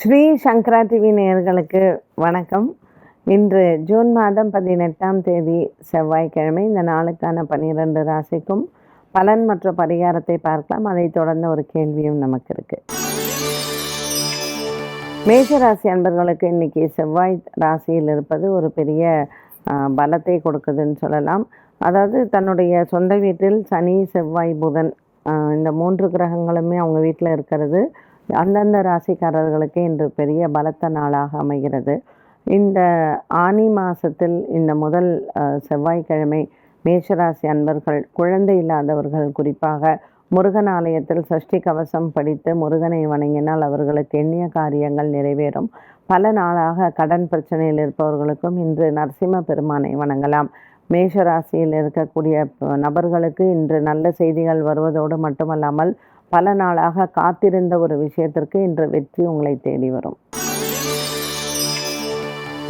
ஸ்ரீ சங்கரா TV நேயர்களுக்கு வணக்கம். இன்று ஜூன் மாதம் பதினெட்டாம் தேதி செவ்வாய்க்கிழமை இந்த நாளுக்கான பன்னிரண்டு ராசிக்கும் பலன் மற்றும் பரிகாரத்தை பார்க்கலாம். அதைத் தொடர்ந்து ஒரு கேள்வியும் நமக்கு இருக்கு. மேஷராசி அன்பர்களுக்கு இன்னைக்கு செவ்வாய் ராசியில் இருப்பது ஒரு பெரிய பலத்தை கொடுக்குதுன்னு சொல்லலாம். அதாவது தன்னுடைய சொந்த வீட்டில் சனி செவ்வாய் புதன் இந்த மூன்று கிரகங்களுமே அவங்க வீட்டில் இருக்கிறது. அந்தந்த ராசிக்காரர்களுக்கு இன்று பெரிய பலத்த நாளாக அமைகிறது. இந்த ஆனி மாதத்தில் இந்த முதல் செவ்வாய்க்கிழமை மேஷராசி அன்பர்கள் குழந்தை இல்லாதவர்கள் குறிப்பாக முருகன் ஆலயத்தில் சஷ்டி கவசம் படித்து முருகனை வணங்கினால் அவர்களுக்கு எண்ணிய காரியங்கள் நிறைவேறும். பல நாளாக கடன் பிரச்சனையில் இருப்பவர்களுக்கும் இன்று நரசிம்ம பெருமானை வணங்கலாம். மேஷ ராசியில் இருக்கக்கூடிய நபர்களுக்கு இன்று நல்ல செய்திகள் வருவதோடு மட்டுமல்லாமல் பல நாளாக காத்திருந்த ஒரு விஷயத்திற்கு இன்று வெற்றி உங்களை தேடி வரும்.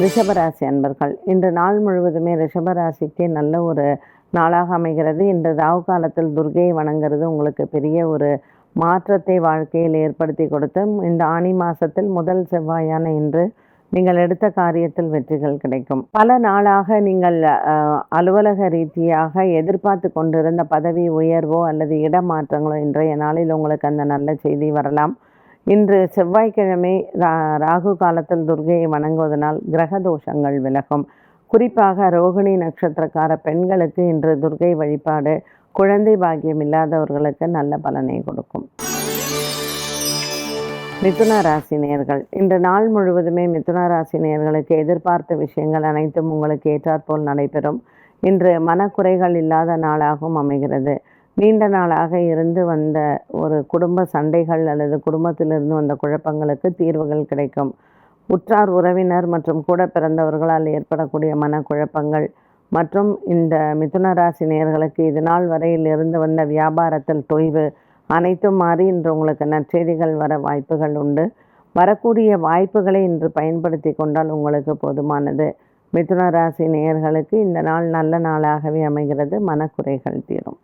ரிஷபராசி அன்பர்கள் இன்று நாள் முழுவதுமே ரிஷபராசிக்கு நல்ல ஒரு நாளாக அமைகிறது. இன்று ராகு காலத்தில் துர்கையை வணங்குறது உங்களுக்கு பெரிய ஒரு மாற்றத்தை வாழ்க்கையில் ஏற்படுத்தி கொடுத்து இந்த ஆனி மாதத்தில் முதல் செவ்வாயான இன்று நீங்கள் எடுத்த காரியத்தில் வெற்றிகள் கிடைக்கும். பல நாளாக நீங்கள் அலுவலக ரீதியாக எதிர்பார்த்து கொண்டிருந்த பதவி உயர்வோ அல்லது இடமாற்றங்களோ இன்றைய நாளில் உங்களுக்கு அந்த நல்ல செய்தி வரலாம். இன்று செவ்வாய்க்கிழமை ரா ராகு காலத்தில் துர்கையை வணங்குவதனால் கிரக தோஷங்கள் விலகும். குறிப்பாக ரோகிணி நட்சத்திரக்கார பெண்களுக்கு இன்று துர்கை வழிபாடு குழந்தை பாக்கியம் இல்லாதவர்களுக்கு நல்ல பலனை கொடுக்கும். மிதுன ராசி நேர்கள். இன்று நாள் முழுவதுமே மிதுன ராசி நேர்களுக்கு எதிர்பார்த்த விஷயங்கள் அனைத்தும் உங்களுக்கு ஏற்றாற்போல் நடைபெறும். இன்று மனக்குறைகள் இல்லாத நாளாகவும் அமைகிறது. நீண்ட நாளாக இருந்து வந்த ஒரு குடும்ப சண்டைகள் அல்லது குடும்பத்திலிருந்து வந்த குழப்பங்களுக்கு தீர்வுகள் கிடைக்கும். உற்றார் உறவினர் மற்றும் கூட பிறந்தவர்களால் ஏற்படக்கூடிய மனக்குழப்பங்கள் மற்றும் இந்த மிதுன ராசி நேர்களுக்கு இது நாள் வரையில் இருந்து வந்த வியாபாரத்தில் தொய்வு அனைத்தும் மாறி இன்று உங்களுக்கு நற்செய்திகள் வர வாய்ப்புகள் உண்டு. வரக்கூடிய வாய்ப்புகளை இன்று பயன்படுத்தி கொண்டால் உங்களுக்கு போதுமானது. மிதுன ராசி நேயர்களுக்கு இந்த நாள் நல்ல நாளாகவே அமைகிறது. மனக்குறைகள் தீரும்.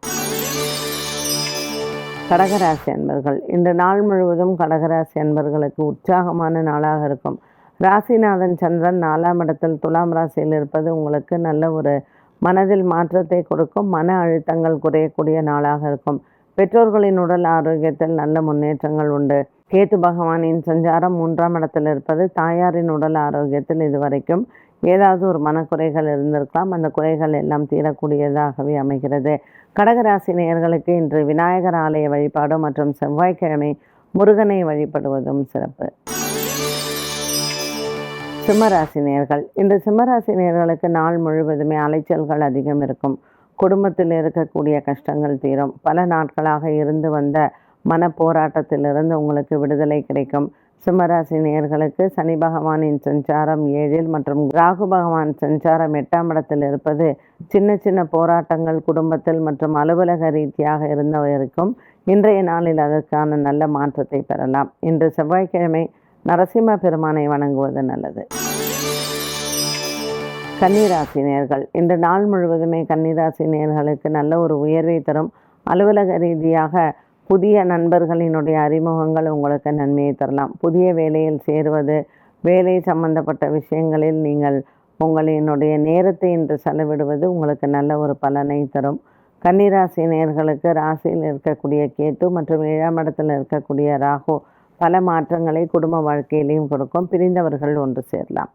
கடகராசி அன்பர்கள் இன்று நாள் முழுவதும் கடகராசி அன்பர்களுக்கு உற்சாகமான நாளாக இருக்கும். ராசிநாதன் சந்திரன் நாலாம் இடத்தில் துலாம் ராசியில் இருப்பது உங்களுக்கு நல்ல ஒரு மனதில் மாற்றத்தை கொடுக்கும். மன அழுத்தங்கள் குறையக்கூடிய நாளாக இருக்கும். பெற்றோர்களின் உடல் ஆரோக்கியத்தில் நல்ல முன்னேற்றங்கள் உண்டு. கேத்து பகவானின் சஞ்சாரம் மூன்றாம் இடத்தில் இருப்பது தாயாரின் உடல் ஆரோக்கியத்தில் இதுவரைக்கும் ஏதாவது ஒரு மனக்குறைகள் இருந்திருக்கலாம். அந்த குறைகள் எல்லாம் தீரக்கூடியதாகவே அமைகிறது. கடகராசி நேயர்களுக்கு இன்று விநாயகர் ஆலய வழிபாடு மற்றும் செவ்வாய்க்கிழமை முருகனை வழிபடுவதும் சிறப்பு. சிம்மராசி நேர்கள் இன்று சிம்மராசி நேர்களுக்கு நாள் முழுவதுமே அலைச்சல்கள் அதிகம் இருக்கும். குடும்பத்தில் இருக்கக்கூடிய கஷ்டங்கள் தீரும். பல நாட்களாக இருந்து வந்த மன போராட்டத்திலிருந்து உங்களுக்கு விடுதலை கிடைக்கும். சிம்மராசி நேர்களுக்கு சனி பகவானின் சஞ்சாரம் ஏழில் மற்றும் ராகு பகவான் சஞ்சாரம் எட்டாம் இடத்தில் இருப்பது சின்ன சின்ன போராட்டங்கள் குடும்பத்தில் மற்றும் அலுவலக ரீதியாக இருந்தவருக்கும் இன்றைய நாளில் அதற்கான நல்ல மாற்றத்தை பெறலாம். இன்று செவ்வாய்க்கிழமை நரசிம்ம பெருமானை வணங்குவது நல்லது. கன்னிராசி நேர்கள் இன்று நாள் முழுவதுமே கன்னிராசி நேர்களுக்கு நல்ல ஒரு உயர்வை தரும் அலுவலக ரீதியாக புதிய நண்பர்களினுடைய அறிமுகங்கள் உங்களுக்கு நன்மையை தரலாம். புதிய வேலையில் சேருவது வேலை சம்பந்தப்பட்ட விஷயங்களில் நீங்கள் உங்களினுடைய நேரத்தை இன்று செலவிடுவது உங்களுக்கு நல்ல ஒரு பலனை தரும். கன்னிராசி நேர்களுக்கு ராசியில் இருக்கக்கூடிய கேத்து மற்றும் ஏழாம் இடத்தில் இருக்கக்கூடிய ராகு பல மாற்றங்களை குடும்ப வாழ்க்கையிலையும் கொடுக்கும். பிரிந்தவர்கள் ஒன்று சேரலாம்.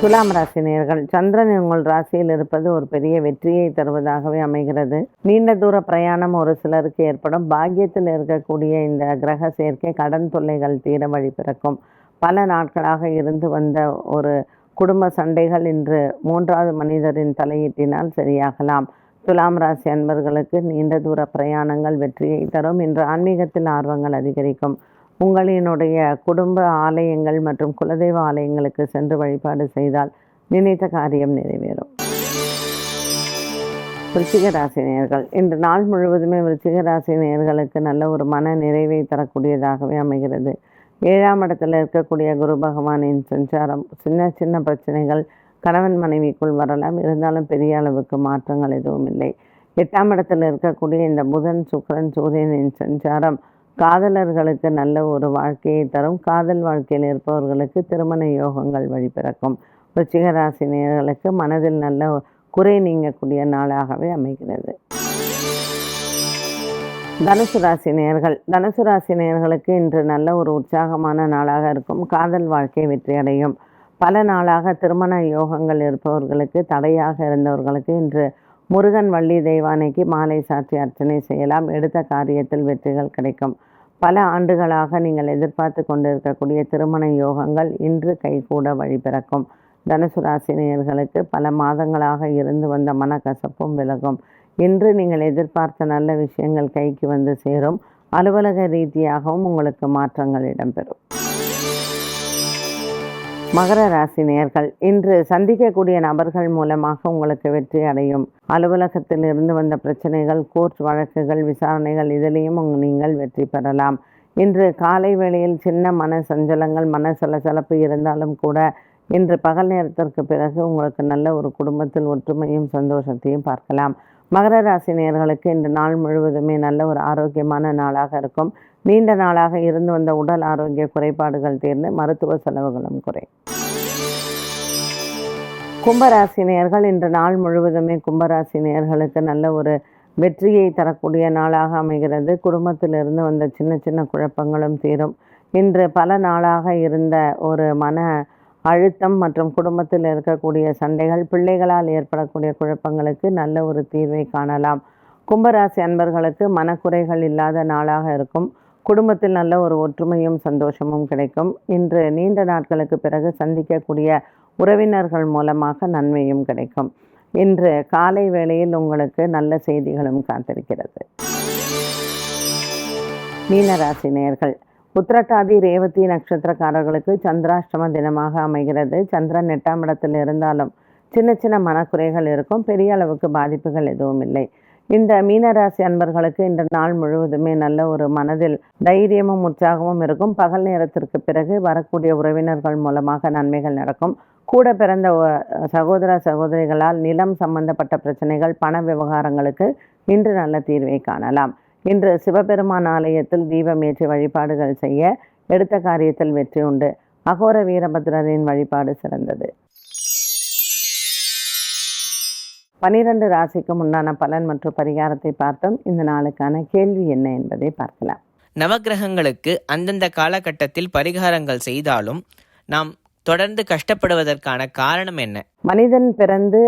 துலாம் ராசி நேர்கள் சந்திரன் உங்கள் ராசியில் இருப்பது ஒரு பெரிய வெற்றியை தருவதாகவே அமைகிறது. நீண்ட தூர பிரயாணம் ஒரு சிலருக்கு ஏற்படும். பாக்கியத்தில் இருக்கக்கூடிய இந்த கிரக சேர்க்கை கடன் தொல்லைகள் தீர வழி பிறக்கும். பல நாட்களாக இருந்து வந்த ஒரு குடும்ப சண்டைகள் இன்று மூன்றாவது மனிதரின் தலையீட்டினால் சரியாகலாம். துலாம் ராசி அன்பர்களுக்கு நீண்ட தூர பிரயாணங்கள் வெற்றியை தரும். இன்று ஆன்மீகத்தில் ஆர்வங்கள் அதிகரிக்கும். உங்களினுடைய குடும்ப ஆலயங்கள் மற்றும் குலதெய்வ ஆலயங்களுக்கு சென்று வழிபாடு செய்தால் நினைத்த காரியம் நிறைவேறும். விருச்சிக ராசி நேர்கள் இன்று நாள் முழுவதுமே விருச்சிக ராசி நேர்களுக்கு நல்ல ஒரு மன நிறைவை தரக்கூடியதாகவே அமைகிறது. ஏழாம் இடத்துல இருக்கக்கூடிய குரு பகவானின் சஞ்சாரம் சின்ன சின்ன பிரச்சனைகள் கணவன் மனைவிக்குள் வரலாம். இருந்தாலும் பெரிய அளவுக்கு மாற்றங்கள் எதுவும் இல்லை. எட்டாம் இடத்தில் இருக்கக்கூடிய இந்த புதன் சுக்கரன் சூரியனின் சஞ்சாரம் காதலர்களுக்கு நல்ல ஒரு வாழ்க்கையை தரும். காதல் வாழ்க்கையில் இருப்பவர்களுக்கு திருமண யோகங்கள் வழிபிறக்கும். விருச்சிக ராசி மனதில் நல்ல குறை நீங்கக்கூடிய நாளாகவே அமைகிறது. தனுசு ராசி நேயர்கள். தனுசு ராசி நேயர்களுக்கு இன்று நல்ல ஒரு உற்சாகமான நாளாக இருக்கும். காதல் வாழ்க்கை வெற்றியடையும். பல நாளாக திருமண யோகங்கள் இருப்பவர்களுக்கு தடையாக இருந்தவர்களுக்கு இன்று முருகன் வள்ளி தெய்வானைக்கு மாலை சாட்சி அர்ச்சனை செய்யலாம். எடுத்த காரியத்தில் வெற்றிகள் கிடைக்கும். பல ஆண்டுகளாக நீங்கள் எதிர்பார்த்து கொண்டிருக்கக்கூடிய திருமண யோகங்கள் இன்று கைகூட வழிபிறக்கும். தனுசு ராசினியர்களுக்கு பல மாதங்களாக இருந்து வந்த மனக்கசப்பும் விலகும். இன்று நீங்கள் எதிர்பார்த்த நல்ல விஷயங்கள் கைக்கு வந்து சேரும். அலுவலக ரீதியாகவும் உங்களுக்கு மாற்றங்கள் இடம்பெறும். மகர ராசி நேர்கள் இன்று சந்திக்கக்கூடிய நபர்கள் மூலமாக உங்களுக்கு வெற்றி அடையும். அலுவலகத்தில் இருந்து வந்த பிரச்சனைகள் கோர்ட் வழக்குகள் விசாரணைகள் இதிலையும் நீங்கள் வெற்றி பெறலாம். இன்று காலை வேளையில் சின்ன மன சஞ்சலங்கள் மன சலசலப்பு இருந்தாலும் கூட இன்று பகல் நேரத்திற்கு பிறகு உங்களுக்கு நல்ல ஒரு குடும்பத்தில் ஒற்றுமையும் சந்தோஷத்தையும் பார்க்கலாம். மகர ராசி நேர்களுக்கு இன்று நாள் முழுவதுமே நல்ல ஒரு ஆரோக்கியமான நாளாக இருக்கும். நீண்ட நாளாக இருந்து வந்த உடல் ஆரோக்கிய குறைபாடுகள் தீர்ந்து மருத்துவ செலவுகளும் குறை. கும்பராசி நேர்கள் இன்று நாள் முழுவதுமே கும்பராசி நேர்களுக்கு நல்ல ஒரு வெற்றியை தரக்கூடிய நாளாக அமைகிறது. குடும்பத்திலிருந்து வந்த சின்ன சின்ன குழப்பங்களும் தீரும். இன்று பல நாளாக இருந்த ஒரு மன அழுத்தம் மற்றும் குடும்பத்தில் இருக்கக்கூடிய சண்டைகள் பிள்ளைகளால் ஏற்படக்கூடிய குழப்பங்களுக்கு நல்ல ஒரு தீர்வை காணலாம். கும்பராசி அன்பர்களுக்கு மனக்குறைகள் இல்லாத நாளாக இருக்கும். குடும்பத்தில் நல்ல ஒரு ஒற்றுமையும் சந்தோஷமும் கிடைக்கும். இன்று நீண்ட நாட்களுக்கு பிறகு சந்திக்கக்கூடிய உறவினர்கள் மூலமாக நன்மையும் கிடைக்கும். இன்று காலை வேளையில் உங்களுக்கு நல்ல செய்திகளும் காத்திருக்கிறது. மீனராசி நேர்கள் உத்திரட்டாதி ரேவதி நட்சத்திரக்காரர்களுக்கு சந்திராஷ்டம தினமாக அமைகிறது. சந்திரன் எட்டாம் இடத்தில் இருந்தாலும் சின்ன சின்ன மனக்குறைகள் இருக்கும். பெரிய அளவுக்கு பாதிப்புகள் எதுவும் இல்லை. இந்த மீனராசி அன்பர்களுக்கு இந்த நாள் முழுவதுமே நல்ல ஒரு மனதில் தைரியமும் உற்சாகமும் இருக்கும். பகல் நேரத்திற்கு பிறகு வரக்கூடிய உறவினர்கள் மூலமாக நன்மைகள் நடக்கும். கூட பிறந்த சகோதர சகோதரிகளால் நிலம் சம்பந்தப்பட்ட பிரச்சனைகள் பண விவகாரங்களுக்கு இன்று நல்ல தீர்வை காணலாம். இன்று சிவபெருமான் ஆலயத்தில் தீபம் ஏற்றி வழிபாடுகள் செய்ய எடுத்த காரியத்தில் வெற்றி உண்டு. அகோர வீரபத்ரரின் வழிபாடு சிறந்தது. பனிரெண்டு ராசிக்கும் உண்டான பலன் மற்றும் பரிகாரத்தை பார்த்தோம். இந்த நாளுக்கான கேள்வி என்ன என்பதை பார்க்கலாம். நவகிரகங்களுக்கு அந்தந்த காலகட்டத்தில் பரிகாரங்கள் செய்தாலும் நாம் தொடர்ந்து கஷ்டப்படுவதற்கான காரணம் என்ன? மனிதன் பிறந்து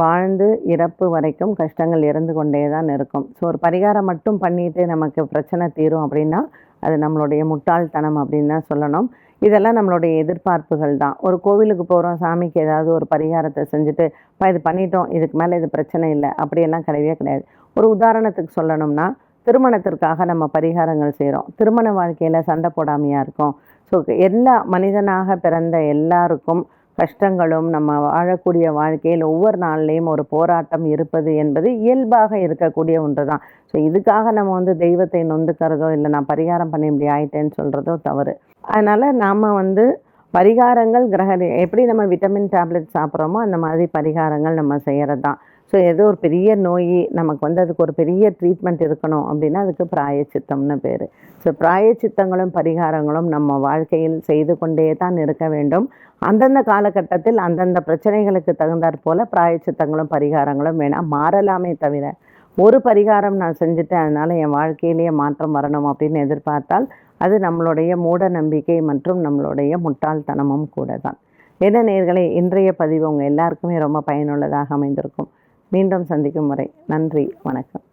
வாழ்ந்து இறப்பு வரைக்கும் கஷ்டங்கள் இருந்து கொண்டே தான் இருக்கும். ஸோ ஒரு பரிகாரம் மட்டும் பண்ணிட்டு நமக்கு பிரச்சனை தீரும் அப்படின்னா அது நம்மளுடைய முட்டாள்தனம் அப்படின்னு தான் சொல்லணும். இதெல்லாம் நம்மளுடைய எதிர்பார்ப்புகள் தான். ஒரு கோவிலுக்கு போகிறோம் சாமிக்கு ஏதாவது ஒரு பரிகாரத்தை செஞ்சுட்டு இப்போ இது பண்ணிட்டோம் இதுக்கு மேலே இது பிரச்சனை இல்லை. அப்படியெல்லாம் கிடையவே கிடையாது. ஒரு உதாரணத்துக்கு சொல்லணும்னா திருமணத்திற்காக நம்ம பரிகாரங்கள் செய்கிறோம் திருமண வாழ்க்கையில் சண்டை போடாமையாக இருக்கும். ஸோ எல்லா மனிதனாக பிறந்த எல்லாருக்கும் கஷ்டங்களும் நம்ம வாழக்கூடிய வாழ்க்கையில் ஒவ்வொரு நாள்லேயும் ஒரு போராட்டம் இருப்பது என்பது இயல்பாக இருக்கக்கூடிய ஒன்று தான் ஸோ இதுக்காக நம்ம வந்து தெய்வத்தை நொந்துக்கிறதோ இல்லை நான் பரிகாரம் பண்ணி இப்படி ஆயிட்டேன்னு சொல்கிறதோ தவறு. அதனால் நாம் வந்து பரிகாரங்கள் கிரக எப்படி நம்ம விட்டமின் டேப்லெட் சாப்பிட்றோமோ அந்த மாதிரி பரிகாரங்கள் நம்ம செய்கிறது தான் ஸோ ஏதோ ஒரு பெரிய நோய் நமக்கு வந்து அதுக்கு ஒரு பெரிய ட்ரீட்மெண்ட் இருக்கணும் அப்படின்னா அதுக்கு பிராயச்சித்தம்னு பேர். ஸோ பிராயச்சித்தங்களும் பரிகாரங்களும் நம்ம வாழ்க்கையில் செய்து கொண்டே தான் இருக்க வேண்டும். அந்தந்த காலகட்டத்தில் அந்தந்த பிரச்சனைகளுக்கு தகுந்தாற் போல் பிராயச்சித்தங்களும் பரிகாரங்களும் வேணால் மாறலாமே தவிர ஒரு பரிகாரம் நான் செஞ்சுட்டேன் அதனால் என் வாழ்க்கையிலேயே மாற்றம் வரணும் அப்படின்னு எதிர்பார்த்தால் அது நம்மளுடைய மூட நம்பிக்கை மற்றும் நம்மளுடைய முட்டாள்தனமும் கூட தான். என்ன நேர்களை இன்றைய பதிவு உங்கள் எல்லாருக்குமே ரொம்ப பயனுள்ளதாக அமைந்திருக்கும். மீண்டும் சந்திக்கும் முறை நன்றி வணக்கம்.